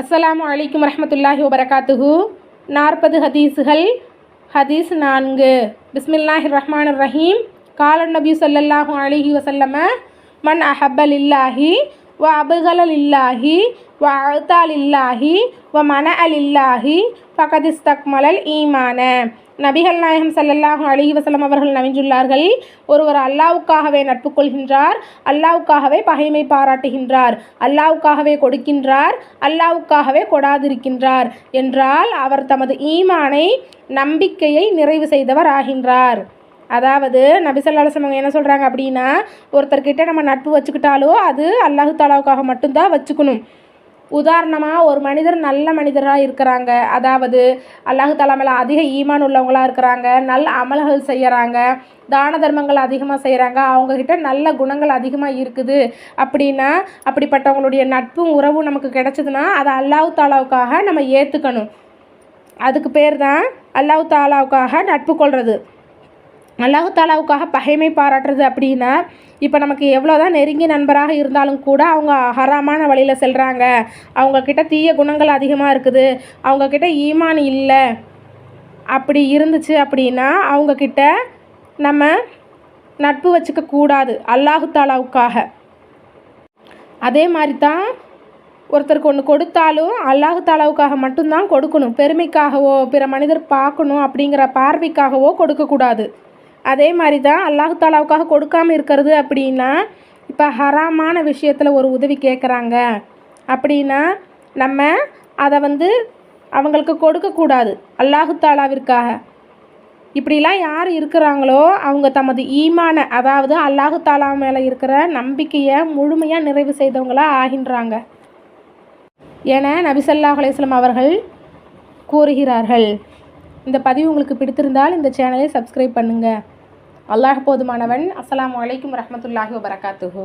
அஸ்லாம் வலைக்கம் வரமத்துல்லாஹி வபரகாத்துஹு. நாற்பது ஹதீஸுகள். ஹதீஸ் நான்கு. பிஸ்மில்லாஹி ரஹ்மான் ரஹீம். காலன் நபி ஸல்லல்லாஹு அலிஹி வசல்லம மன் அஹப்ப லில்லாஹி வ அபுகலல் இல்லாஹி வ அழுத்தால் இல்லாஹி வ மன அல் இல்லாஹி பகதிஸ்தக்மலல் ஈமான. நபிகள் நாயகம் ஸல்லல்லாஹு அலைஹி வசலம் அவர்கள் நவிஞ்சுள்ளார்கள். ஒருவர் அல்லாவுக்காகவே நட்பு கொள்கின்றார் அல்லாவுக்காகவே பகைமை பாராட்டுகின்றார் அல்லாவுக்காகவே கொடுக்கின்றார் அல்லாவுக்காகவே கொடாதிருக்கின்றார் என்றால் அவர் தமது ஈமானை நம்பிக்கையை நிறைவு செய்தவர் ஆகின்றார் அதாவது நபிசல்லாசம் என்ன சொல்கிறாங்க அப்படின்னா ஒருத்தர்கிட்ட நம்ம நட்பு வச்சுக்கிட்டாலோ அது அல்லாஹு தாலாவுக்காக மட்டும்தான் வச்சுக்கணும். உதாரணமாக ஒரு மனிதர் நல்ல மனிதராக இருக்கிறாங்க. அதாவது அல்லாஹு தாலா மேலே அதிக ஈமான் உள்ளவங்களாக இருக்கிறாங்க. நல்ல அமல்கள் செய்கிறாங்க தான தர்மங்கள் அதிகமாக செய்கிறாங்க அவங்கக்கிட்ட நல்ல குணங்கள் அதிகமாக இருக்குது. அப்படின்னா அப்படிப்பட்டவங்களுடைய நட்பும் உறவும் நமக்கு கிடைச்சதுன்னா அதை அல்லாஹு தாலாவுக்காக நம்ம ஏற்றுக்கணும் அதுக்கு பேர் தான் அல்லாஹு தாலாவுக்காக நட்பு கொள்வது அல்லாஹு தாலாவுக்காக பகைமை பாராட்டுறது அப்படின்னா இப்போ நமக்கு எவ்வளோ தான் நெருங்கிய நண்பராக இருந்தாலும் கூட அவங்க ஹராமான வழியில் செல்கிறாங்க அவங்கக்கிட்ட தீய குணங்கள் அதிகமாக இருக்குது. அவங்கக்கிட்ட ஈமான் இல்லை. அப்படி இருந்துச்சு அப்படின்னா அவங்கக்கிட்ட நம்ம நட்பு வச்சுக்க கூடாது அல்லாஹு தாலாவுக்காக. அதே மாதிரி தான் ஒருத்தருக்கு ஒன்று கொடுத்தாலும் அல்லாஹு தாலாவுக்காக மட்டும்தான் கொடுக்கணும். பெருமைக்காகவோ பிற மனிதர் பார்க்கணும் அப்படிங்கிற பார்வைக்காகவோ கொடுக்கக்கூடாது. அதே மாதிரி தான் அல்லாஹு தாலாவுக்காக கொடுக்காமல் இருக்கிறது அப்படின்னா இப்போ ஹராமான விஷயத்தில் ஒரு உதவி கேட்குறாங்க அப்படின்னா நம்ம அதை வந்து அவங்களுக்கு கொடுக்கக்கூடாது அல்லாஹு தாலாவிற்காக. இப்படிலாம் யார் இருக்கிறாங்களோ அவங்க தமது ஈமான அதாவது அல்லாஹு தாலா மேலே இருக்கிற நம்பிக்கையை முழுமையாக நிறைவு செய்தவங்களாக ஆகின்றாங்க. என நபிசல்லாஹ் அலையம் அவர்கள் கூறுகிறார்கள். இந்த பதிவு உங்களுக்கு பிடித்திருந்தால் இந்த சேனலை சப்ஸ்கிரைப் பண்ணுங்கள் அல்லாஹ் போதுமானவன். அஸ்லாம் வலைக்கம் வரஹ்மத்துல்லாஹி வபரகாத்துஹூ.